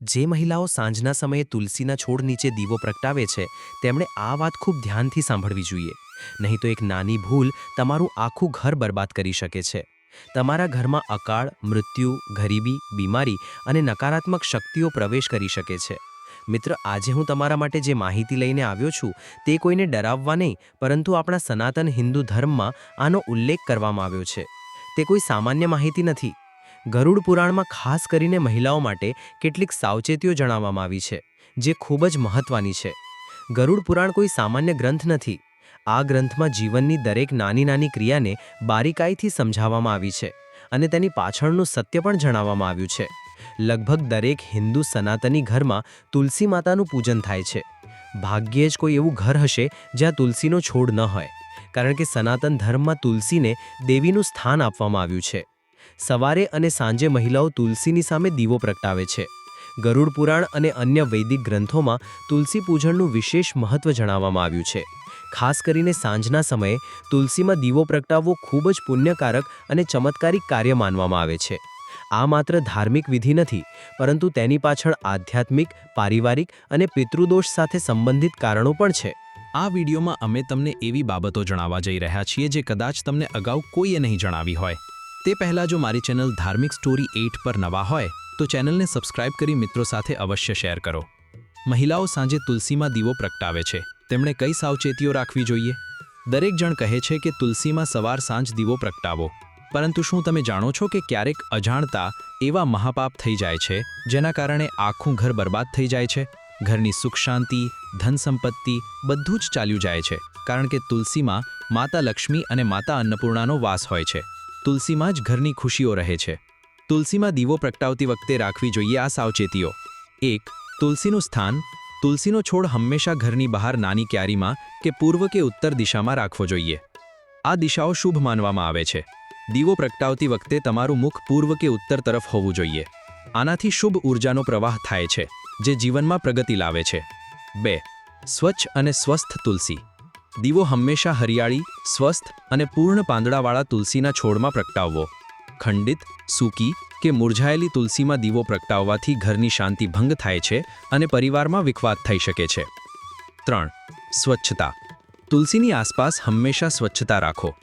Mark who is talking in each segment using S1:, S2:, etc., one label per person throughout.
S1: જે મહિલાઓ સાંજના સમયે તુલસીના છોડ નીચે દીવો પ્રગટાવે છે, તેમણે આ વાત ખૂબ ધ્યાનથી સાંભળવી જોઈએ. નહીં તો એક નાની ભૂલ તમારું આખું ઘર બરબાદ કરી શકે છે. તમારા ઘરમાં અકાળ, મૃત્યુ, ગરીબી, બીમારી અને નકારાત્મક શક્તિઓ પ્રવેશ કરી શકે છે. મિત્ર, આજે હું તમારા માટે જે માહિતી લઈને આવ્યો છું, તે કોઈને ડરાવવા નહીં, પરંતુ આપણા સનાતન હિન્દુ ધર્મમાં આનો ઉલ્લેખ કરવામાં આવ્યો છે. તે કોઈ સામાન્ય માહિતી નથી. ગરુડ પુરાણમાં ખાસ કરીને મહિલાઓ માટે કેટલીક સાવચેતીઓ જણાવવામાં આવી છે, જે ખૂબ જ મહત્વની છે. ગરુડ પુરાણ કોઈ સામાન્ય ગ્રંથ નથી. આ ગ્રંથમાં જીવનની દરેક નાની નાની ક્રિયાને બારીકાઈથી સમજાવવામાં આવી છે અને તેની પાછળનું સત્ય પણ જણાવવામાં આવ્યું છે. લગભગ દરેક હિન્દુ સનાતની ઘરમાં તુલસી માતાનું પૂજન થાય છે. ભાગ્યે જ કોઈ એવું ઘર હશે જ્યાં તુલસીનો છોડ ન હોય, કારણ કે સનાતન ધર્મમાં તુલસીને દેવીનું સ્થાન આપવામાં આવ્યું છે. સવારે અને સાંજે મહિલાઓ તુલસીની સામે દીવો પ્રગટાવે છે. ગરુડ પુરાણ અને અન્ય વૈદિક ગ્રંથોમાં તુલસી પૂજનનું વિશેષ મહત્વ જણાવવામાં આવ્યું છે. ખાસ કરીને સાંજના સમયે તુલસીમાં દીવો પ્રગટાવવો ખૂબ જ પુણ્યકારક અને ચમત્કારિક કાર્ય માનવામાં આવે છે. આ માત્ર ધાર્મિક વિધિ નથી, પરંતુ તેની પાછળ આધ્યાત્મિક, પારિવારિક અને પિતૃદોષ સાથે સંબંધિત કારણો પણ છે.
S2: આ વિડીયોમાં અમે તમને એવી બાબતો જણાવવા જઈ રહ્યા છીએ જે કદાચ તમને અગાઉ કોઈએ નહીં જણાવી હોય. તે પહેલાં જો મારી ચેનલ ધાર્મિક સ્ટોરી એઇટ પર નવા હોય, તો ચેનલને સબસ્ક્રાઇબ કરી મિત્રો સાથે અવશ્ય શેર કરો. મહિલાઓ સાંજે તુલસીમાં દીવો પ્રગટાવે છે. તેમણે કઈ સાવચેતીઓ રાખવી જોઈએ? દરેક જણ કહે છે કે તુલસીમાં સવાર સાંજ દીવો પ્રગટાવો. પરંતુ શું તમે જાણો છો કે ક્યારેક અજાણતા એવા મહાપાપ થઈ જાય છે, જેના કારણે આખું ઘર બરબાદ થઈ જાય છે? ઘરની સુખ શાંતિ, ધન સંપત્તિ બધું જ ચાલ્યું જાય છે, કારણ કે તુલસીમાં માતા લક્ષ્મી અને માતા અન્નપૂર્ણાનો વાસ હોય છે. તુલસીમાં જ ઘરની ખુશીઓ રહે છે. તુલસીમાં દીવો પ્રગટાવતી વખતે રાખવી જોઈએ આ સાવચેતીઓ. એક, તુલસીનું સ્થાન. તુલસીનો છોડ હંમેશા ઘરની બહાર નાની ક્યારીમાં કે પૂર્વ કે ઉત્તર દિશામાં રાખવો જોઈએ. આ દિશાઓ શુભ માનવામાં આવે છે. દીવો પ્રગટાવતી વખતે તમારું મુખ પૂર્વ કે ઉત્તર તરફ હોવું જોઈએ. આનાથી શુભ ઉર્જાનો પ્રવાહ થાય છે, જે જીવનમાં પ્રગતિ લાવે છે. બે, સ્વચ્છ અને સ્વસ્થ તુલસી. દીવો હંમેશા હરિયાળી, સ્વસ્થ અને પૂર્ણ પાંદડાવાળા તુલસીના છોડમાં પ્રગટાવવો. ખંડિત, સૂકી કે મુરઝાયેલી તુલસીમાં દીવો પ્રગટાવવાથી ઘરની શાંતિ ભંગ થાય છે અને પરિવારમાં વિખવાદ થઈ શકે છે. ત્રણ, સ્વચ્છતા. તુલસીની આસપાસ હંમેશા સ્વચ્છતા રાખો.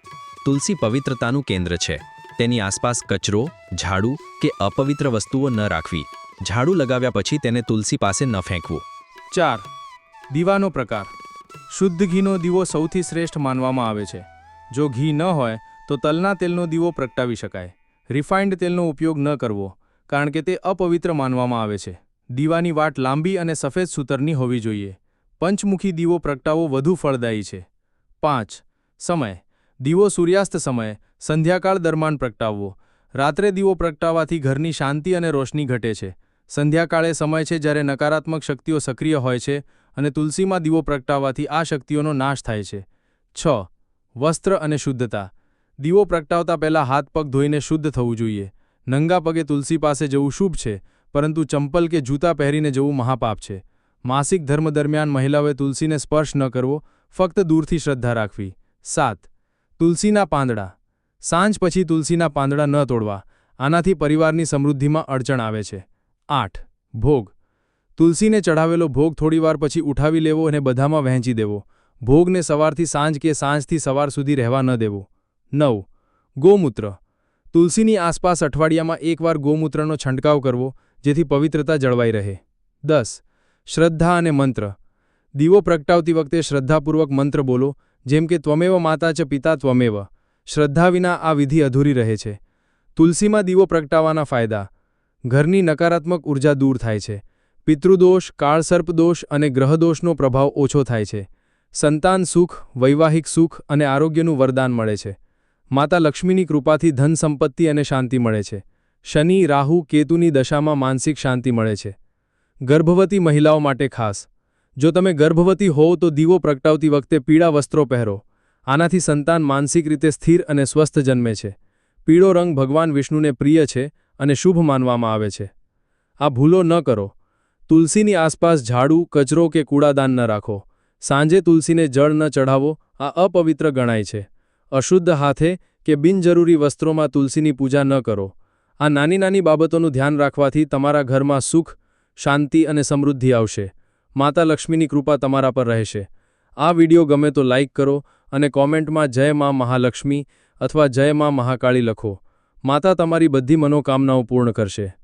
S2: તુલસી પવિત્રતાનું કેન્દ્ર છે. તેની આસપાસ કચરો, ઝાડુ કે અપવિત્ર વસ્તુઓ ન રાખવી. ઝાડુ લગાવ્યા પછી તેને તુલસી પાસે ન ફેંકવું.
S3: ચાર, દીવાનો પ્રકાર. શુદ્ધ ઘીનો દીવો સૌથી શ્રેષ્ઠ માનવામાં આવે છે. જો ઘી ન હોય, તો તલના તેલનો દીવો પ્રગટાવી શકાય. રિફાઇન્ડ તેલનો ઉપયોગ ન કરવો, કારણ કે તે અપવિત્ર માનવામાં આવે છે. દીવાની વાટ લાંબી અને સફેદ સૂતરની હોવી જોઈએ. પંચમુખી દીવો પ્રગટાવવો વધુ ફળદાયી છે. પાંચ. સમય. દીવો સૂર્યાસ્ત સમયે, સંધ્યાકાળ દરમિયાન પ્રગટાવવો. રાત્રે દીવો પ્રગટાવવાથી ઘરની શાંતિ અને રોશની ઘટે છે. સંધ્યાકાળે સમય છે જ્યારે નકારાત્મક શક્તિઓ સક્રિય હોય છે અને તુલસીમાં દીવો પ્રગટાવવાથી આ શક્તિઓનો નાશ થાય છે. છ. વસ્ત્ર અને શુદ્ધતા. દીવો પ્રગટાવતા પહેલાં હાથ પગ ધોઈને શુદ્ધ થવું જોઈએ. નંગા પગે તુલસી પાસે જવું શુભ છે, પરંતુ ચંપલ કે જૂતા પહેરીને જવું મહાપાપ છે. માસિક ધર્મ દરમિયાન મહિલાઓએ તુલસીને સ્પર્શ ન કરવો, ફક્ત દૂરથી શ્રદ્ધા રાખવી. સાત. તુલસીના પાંદડા. સાંજ પછી તુલસીના પાંદડા ન તોડવા. આનાથી પરિવારની સમૃદ્ધિમાં અડચણ આવે છે. આઠ. ભોગ. તુલસીને ચઢાવેલો ભોગ થોડીવાર પછી ઉઠાવી લેવો અને બધામાં વહેંચી દેવો. ભોગને સવારથી સાંજ કે સાંજથી સવાર સુધી રહેવા ન દેવો. નવ. ગોમૂત્ર. તુલસીની આસપાસ અઠવાડિયામાં એકવાર ગોમૂત્રનો છંટકાવ કરવો, જેથી પવિત્રતા જળવાઈ રહે. દસ. શ્રદ્ધા અને મંત્ર. દીવો પ્રગટાવતી વખતે શ્રદ્ધાપૂર્વક મંત્ર બોલો, જેમ કે ત્વમેવ માતા ચ પિતા ત્વમેવ શ્રદ્ધા વિના આ વિધિ અધૂરી રહે છે. તુલસીમાં દીવો પ્રગટાવવાના ફાયદા. ઘરની નકારાત્મક ઊર્જા દૂર થાય છે. પિતૃદોષ કાળસર્પદોષ અને ગ્રહદોષનો પ્રભાવ ઓછો થાય છે. સંતાન સુખ, વૈવાહિક સુખ અને આરોગ્યનું વરદાન મળે છે. માતા લક્ષ્મીની કૃપાથી ધન સંપત્તિ અને શાંતિ મળે છે. શનિ, રાહુ, કેતુની દશામાં માનસિક શાંતિ મળે છે. ગર્ભવતી મહિલાઓ માટે ખાસ. જો તમે ગર્ભવતી હોવ તો દીવો પ્રગટાવતી વખતે પીળા વસ્ત્રો પહેરો. આનાથી સંતાન માનસિક રીતે સ્થિર અને સ્વસ્થ જન્મે છે. પીળો રંગ ભગવાન વિષ્ણુને પ્રિય છે અને શુભ માનવામાં આવે છે. આ ભૂલો ન કરો. તુલસીની આસપાસ ઝાડુ, કચરો કે કૂડાદાન ન રાખો. સાંજે તુલસીને જળ ન ચઢાવો, આ અપવિત્ર ગણાય છે. અશુદ્ધ હાથે કે બિનજરૂરી વસ્ત્રોમાં તુલસીની પૂજા ન કરો. આ નાની નાની બાબતોનું ધ્યાન રાખવાથી તમારા ઘરમાં સુખ, શાંતિ અને સમૃદ્ધિ આવશે. માતા લક્ષ્મીની કૃપા તમારા પર રહેશે. આ વીડિયો ગમે તો લાઇક કરો અને કોમેન્ટમાં જય માં મહાલક્ષ્મી અથવા જય માં મહાકાળી લખો. માતા તમારી બધી મનોકામનાઓ પૂર્ણ કરશે.